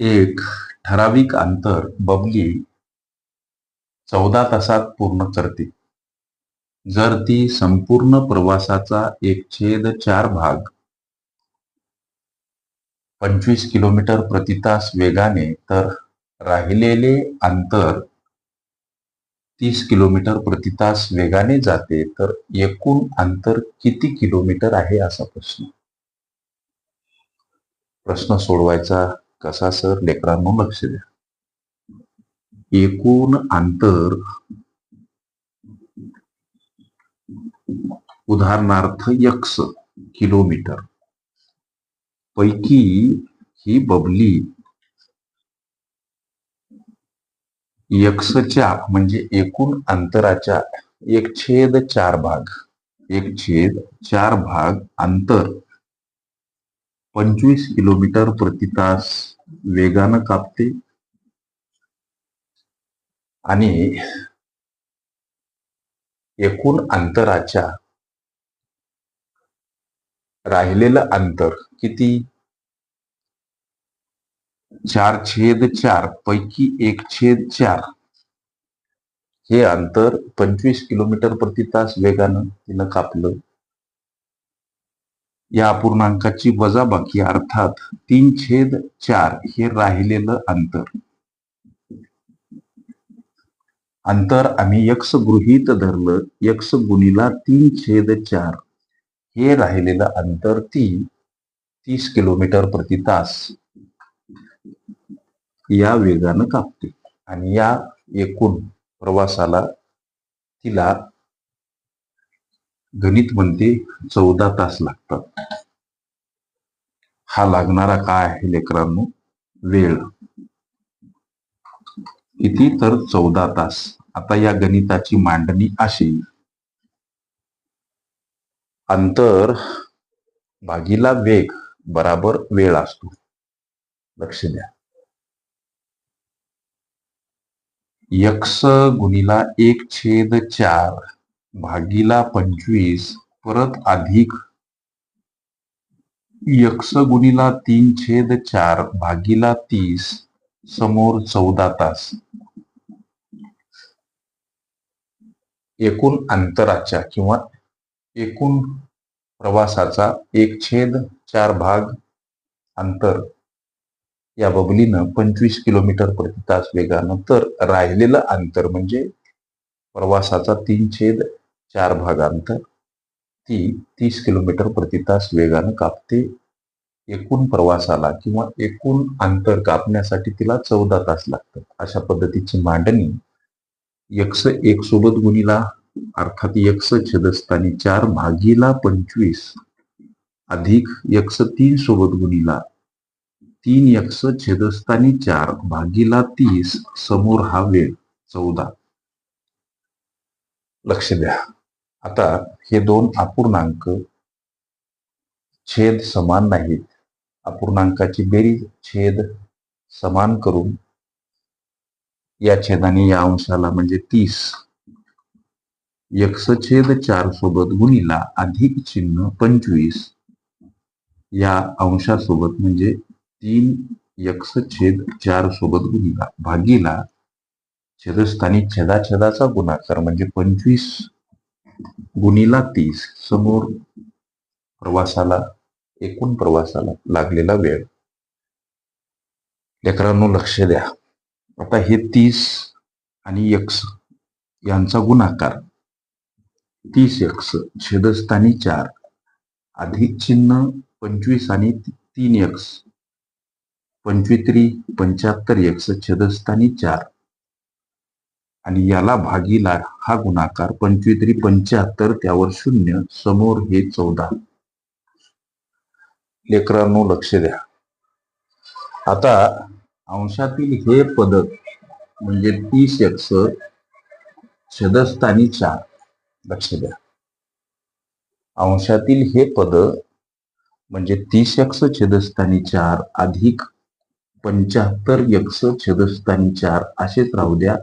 एक ठराविक अंतर बबली चौदा तासात पूर्ण करते. जर ती संपूर्ण प्रवासाचा एक छेद चार भाग पंचवीस किलोमीटर प्रति तास वेगाने तर राहिलेले अंतर तीस किलोमीटर प्रति तास वेगाने जाते तर एकूण अंतर किती किलोमीटर आहे असा प्रश्न. प्रश्न सोडवायचा कसा सर? लेकरांनो लक्ष द्या. एकूण अंतर उदाहरणार्थ यक्स किलोमीटर. पैकी ही बबली यक्सच्या म्हणजे एकूण अंतराच्या एक छेद चार भाग. एक छेद चार भाग अंतर. पंचवीस किलोमीटर प्रति तास वेगानं कापते. आणि एकूण अंतराच्या राहिलेलं अंतर किती? चार छेद चार पैकी एक छेद चार. हे अंतर पंचवीस किलोमीटर प्रति तास वेगानं तिनं कापलं. या अपूर्णांकाची वजाबाकी अर्थात तीन छेद चार हे राहिलेलं अंतर. अंतर आम्ही यक्ष गृहित धरलं यक्ष गुणीला तीन छेद चार. हे राहिलेलं अंतर ती तीस किलोमीटर प्रति तास. या वेगानं कापते आणि या एकूण प्रवासाला तिला गणित म्हणते चौदा तास लागतात. हा लागणारा काय आहे लेकरांनो? वेळ. किती तर चौदा तास. आता या गणिताची मांडणी अशी. अंतर भागीला वेग बराबर वेळ असतो. लक्ष द्या. यक्स गुणीला एक छेद चार. भागीला पंचवीस परत अधिक. यक्ष गुणीला तीन छेद चार भागीला तीस समोर चौदा तास. एकूण अंतराच्या किंवा एकूण प्रवासाचा एक छेद चार भाग अंतर. या बबलीनं पंचवीस किलोमीटर प्रति तास वेगानं तर राहिलेलं अंतर म्हणजे प्रवासाचा तीन छेद चार भागांत ती तीस किलोमीटर प्रति तास वेगानं कापते. एकूण प्रवासाला किंवा एकूण अंतर कापण्यासाठी तिला चौदा तास लागतात. अशा पद्धतीची मांडणी यक्ष एक सोबत गुणीला अर्थात यक्ष छेदस्थानी चार भागीला पंचवीस अधिक यक्ष तीन सोबत गुणीला तीन यक्ष छेदस्थानी चार भागीला तीस समोर हा वेळ चौदा. लक्ष द्या. आता हे दोन अपूर्णांक छेद समान नाहीत. अपूर्णांकाची बेरीज छेद समान करून या छेदाने या अंशाला म्हणजे तीस. यक्ष छेद चार सोबत गुणीला अधिक चिन्ह पंचवीस. या अंशासोबत म्हणजे तीन यक्ष छेद चार सोबत गुणीला भागीला छेदस्थानी छेदाछेदाचा गुणाकार म्हणजे पंचवीस. गुणीला तीस समोर प्रवासाला एकूण प्रवासाला लागलेला वेळ. लेकरांनो लक्ष द्या. आता हे तीस आणि यक्स यांचा गुणाकार. तीस यक्स छेदस्थानी चार अधिक चिन्ह पंचवीस आणि तीन यक्स. पंचवीत्री पंच्याहत्तर यक्स छेदस्थानी चार. आणि याला भागीला हा गुणाकार पंचवीतरी पंच्याहत्तर त्यावर शून्य समोर हे चौदा. लेकरांनो लक्ष द्या. आता अंशातील हे पद म्हणजे तीस यक्स छदस्थानी चार. लक्ष द्या. अंशातील हे पद म्हणजे तीस यक्स छेदस्थानी चार अधिक पंच्याहत्तर यक्ष छेदस्थानी चार असेच राहू द्या.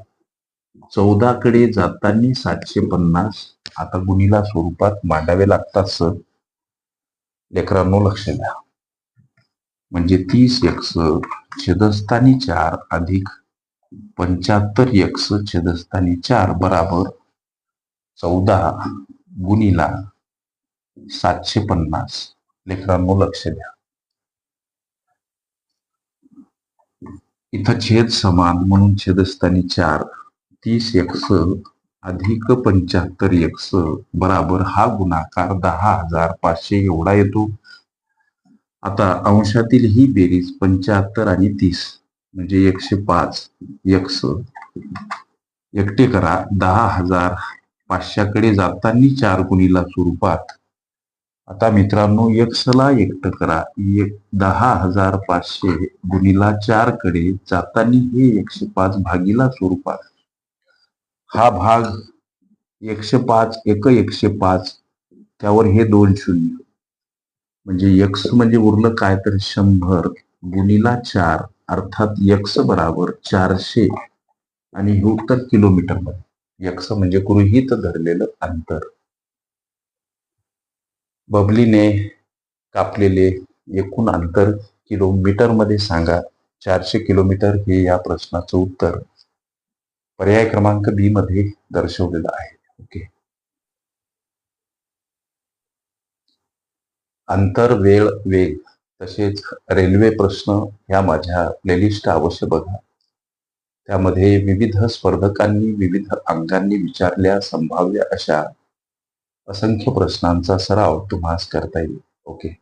चौदा कडे जाताना सातशे पन्नास आता गुणीला स्वरूपात मांडावे लागतात सर. लेकरांनो लक्ष द्या. म्हणजे तीस एक्स छेदस्थानी चार अधिक पंच्याहत्तर एक्स छेदस्थानी चार बराबर चौदा गुणीला सातशे पन्नास लेकरांनो लक्ष द्या. इथं छेद समान म्हणून छेदस्थानी चार तीस एक्स अधिक पंच्याहत्तर एक्स बराबर हा गुणाकार दहा हजार पाचशे एवढा येतो. आता अंशातील ही बेरीज पंच्याहत्तर आणि तीस म्हणजे एकशे पाच एक्स एकटे करा. दहा हजार पाचशेकडे जाताना चार गुणीला स्वरूपात आता मित्रांनो एक्सला एकटं करा. एक दहा हजार पाचशे गुणीला चारकडे जाताना हे एकशे पाच भागीला स्वरूपात हा भाग एकशे पाच एक एकशे पाच त्यावर हे दोन शून्य. म्हणजे यक्स म्हणजे उरलं काय तर शंभर गुणीला चार अर्थात यक्स बराबर चारशे. आणि हे उत्तर किलोमीटरमध्ये यक्स म्हणजे गृहीत धरलेलं अंतर. बबलीने कापलेले एकूण अंतर किलोमीटरमध्ये सांगा. चारशे किलोमीटर हे या प्रश्नाचं उत्तर. पर्याय क्रमांक बी मध्ये दर्शवलेला आहे. ओके अंतर वेळ वेग तसेच रेल्वे प्रश्न ह्या माझ्या प्लेलिस्ट अवश्य बघा. त्यामध्ये विविध स्पर्धकांनी विविध अंगांनी विचारल्या संभाव्य अशा असंख्य प्रश्नांचा सराव तुम्हास करता येईल. ओके